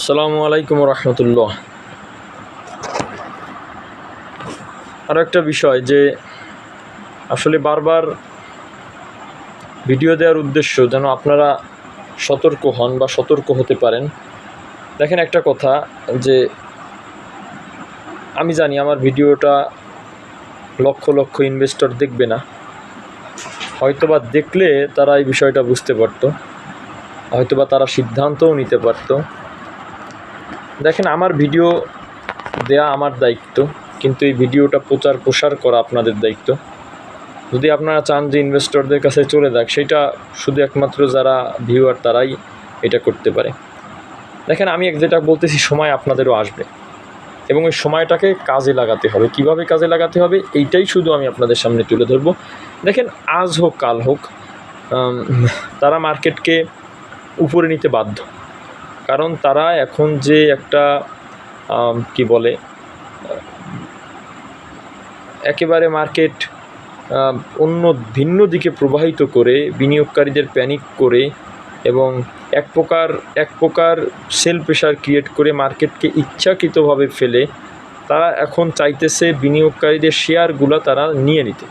আসসালামু আলাইকুম রহমতুল্লাহ। আরও একটা বিষয় যে আসলে বারবার ভিডিও দেওয়ার উদ্দেশ্য যেন আপনারা সতর্ক হন বা সতর্ক হতে পারেন। দেখেন একটা কথা যে আমি জানি আমার ভিডিওটা লক্ষ লক্ষ ইনভেস্টর দেখবে না। হয়তোবা দেখলে তারা এই বিষয়টা বুঝতে পারতো, হয়তোবা তারা সিদ্ধান্তও নিতে পারতো। দেখেন, আমার ভিডিও দেয়া আমার দায়িত্ব, কিন্তু এই ভিডিওটা প্রচার প্রসার করা আপনাদের দায়িত্ব। যদি আপনারা চান যে ইনভেস্টরদের কাছে চলে যাক, সেটা শুধু একমাত্র যারা ভিউয়ার তারাই এটা করতে পারে। দেখেন, আমি এক যেটা বলতেছি, সময় আপনাদেরও আসবে। এবং ওই সময়টাকে কাজে লাগাতে হবে। কীভাবে কাজে লাগাতে হবে? এইটাই শুধু আমি আপনাদের সামনে তুলে ধরবো। দেখেন, আজ হোক, কাল হোক তারা মার্কেটকে উপরে নিতে বাধ্য। কারণ তারা এখন যে একটা কি বলে, একেবারে মার্কেট অন্য ভিন্ন দিকে প্রবাহিত করে, বিনিয়োগকারীদের প্যানিক করে এবং এক প্রকার এক প্রকার সেল প্রেশার ক্রিয়েট করে মার্কেটকে ইচ্ছাকৃতভাবে ফেলে, তারা এখন চাইতেছে বিনিয়োগকারীদের শেয়ারগুলো তারা নিয়ে নিতে।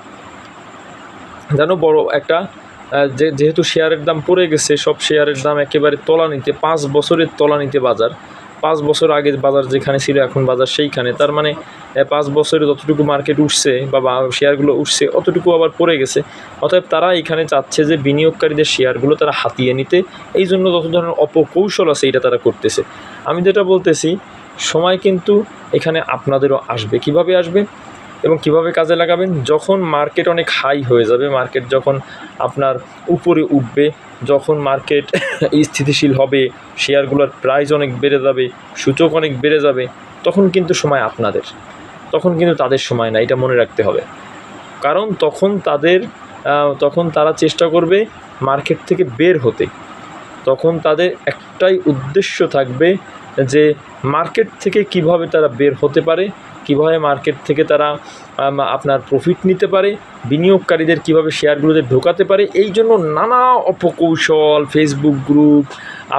যেন বড় একটা যেহেতু শেয়ারের দাম পড়ে গেছে, সব শেয়ারের দাম একেবারে তলানিতে পাঁচ বছরের তলানিতে বাজার। পাঁচ বছর আগে বাজার যেখানে ছিল, এখন বাজার সেইখানে। তার মানে পাঁচ বছরে যতটুকু মার্কেট উঠছে বা- শেয়ারগুলো উঠছে, অতটুকু আবার পড়ে গেছে। অতএব তারা এখানে চাচ্ছে যে বিনিয়োগকারীদের শেয়ারগুলো তারা হাতিয়ে নিতে। এই জন্য যত ধরনের অপকৌশল আছে, এটা তারা করতেছে। আমি যেটা বলতেছি, সময় কিন্তু এখানে আপনাদেরও আসবে। কীভাবে আসবে? এবং কীভাবে কাজে লাগাবেন? যখন মার্কেট অনেক হাই হয়ে যাবে মার্কেট যখন আপনার উপরে উঠবে, যখন মার্কেট স্থিতিশীল হবে শেয়ারগুলোর প্রাইস অনেক বেড়ে যাবে, সূচক অনেক বেড়ে যাবে, তখন কিন্তু সময় আপনাদের। তখন কিন্তু তাদের সময় না, এটা মনে রাখতে হবে। কারণ তখন তাদের তখন তারা চেষ্টা করবে মার্কেট থেকে বের হতে। তখন তাদের একটাই উদ্দেশ্য থাকবে যে মার্কেট থেকে কীভাবে তারা বের হতে পারে কীভাবে মার্কেট থেকে তারা আপনার প্রফিট নিতে পারে, বিনিয়োগকারীদের কীভাবে শেয়ারগুলোতে ঢোকাতে পারে, এই জন্য নানা অপকৌশল ফেসবুক গ্রুপ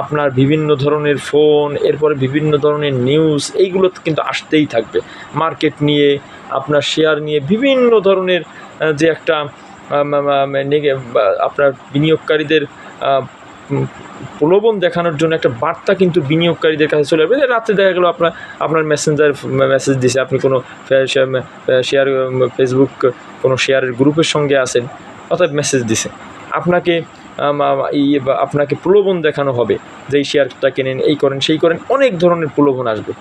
আপনার বিভিন্ন ধরনের ফোন এরপরে বিভিন্ন ধরনের নিউজ এইগুলো কিন্তু আসতেই থাকবে। মার্কেট নিয়ে, আপনার শেয়ার নিয়ে বিভিন্ন ধরনের যে একটা আপনার বিনিয়োগকারীদের প্রলোভন দেখানোর জন্য একটা বার্তা কিন্তু বিনিয়োগকারীদের কাছে চলে আসবে। রাতে দেখা গেলো আপনার আপনার মেসেঞ্জার মেসেজ দিছে, আপনি কোনো শেয়ার ফেসবুক কোনো শেয়ারের গ্রুপের সঙ্গে আছেন অর্থাৎ মেসেজ দিছে। আপনাকে আপনাকে প্রলোভন দেখানো হবে যে এই শেয়ারটা কেনেন, এই করেন, সেই করেন, অনেক ধরনের প্রলোভন আসবে।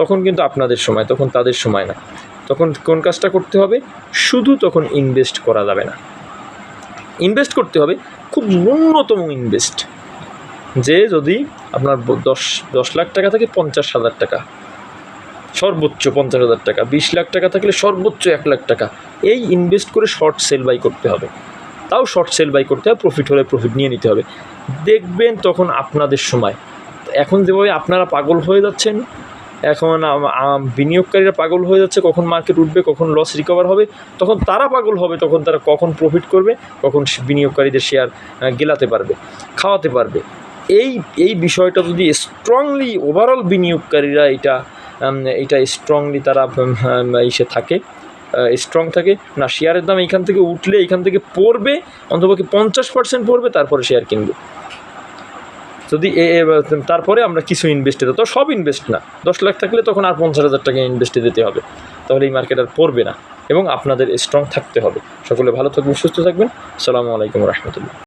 তখন কিন্তু আপনাদের সময়, তখন তাদের সময় না। তখন কোন কাজটা করতে হবে? শুধু তখন ইনভেস্ট করা যাবে না। ইনভেস্ট করতে হবে খুব ন্যূনতম ইনভেস্ট যে যদি আপনার দশ দশ লাখ টাকা থেকে পঞ্চাশ হাজার টাকা। সর্বোচ্চ পঞ্চাশ হাজার টাকা, বিশ লাখ টাকা থাকলে সর্বোচ্চ এক লাখ টাকা। এই ইনভেস্ট করে শর্ট সেল বাই করতে হবে। তাও শর্ট সেল বাই করতে হবে প্রফিট হলে প্রফিট নিয়ে নিতে হবে। দেখবেন তখন আপনাদের সময়। এখন যেভাবে আপনারা পাগল হয়ে যাচ্ছেন এখন বিনিয়োগকারীরা পাগল হয়ে যাচ্ছে, কখন মার্কেট উঠবে, কখন লস রিকভার হবে, তখন তারা পাগল হবে, তখন তারা কখন প্রফিট করবে, কখন বিনিয়োগকারীদের শেয়ার গেলাতে পারবে, খাওয়াতে পারবে। এই এই বিষয়টা যদি স্ট্রংলি ওভারঅল বিনিয়োগকারীরা এটা এটা স্ট্রংলি তারা ইসে থাকে স্ট্রং থাকে, না শেয়ারের দাম এইখান থেকে উঠলে, এইখান থেকে পড়বে, অন্তপক্ষে পঞ্চাশ পার্সেন্ট পড়বে, তারপরে শেয়ার কিনবে। যদি তারপরে আমরা কিছু ইনভেস্ট দিতে তো সব ইনভেস্ট না। দশ লাখ থাকলে তখন আর পঞ্চাশ হাজার টাকা ইনভেস্ট দিতে হবে। তাহলে এই মার্কেট আর পড়বে না এবং আপনাদের স্ট্রং থাকতে হবে। সকলে ভালো থাকবেন, সুস্থ থাকবেন। সালামু আলাইকুম রহমতুল্লাহ।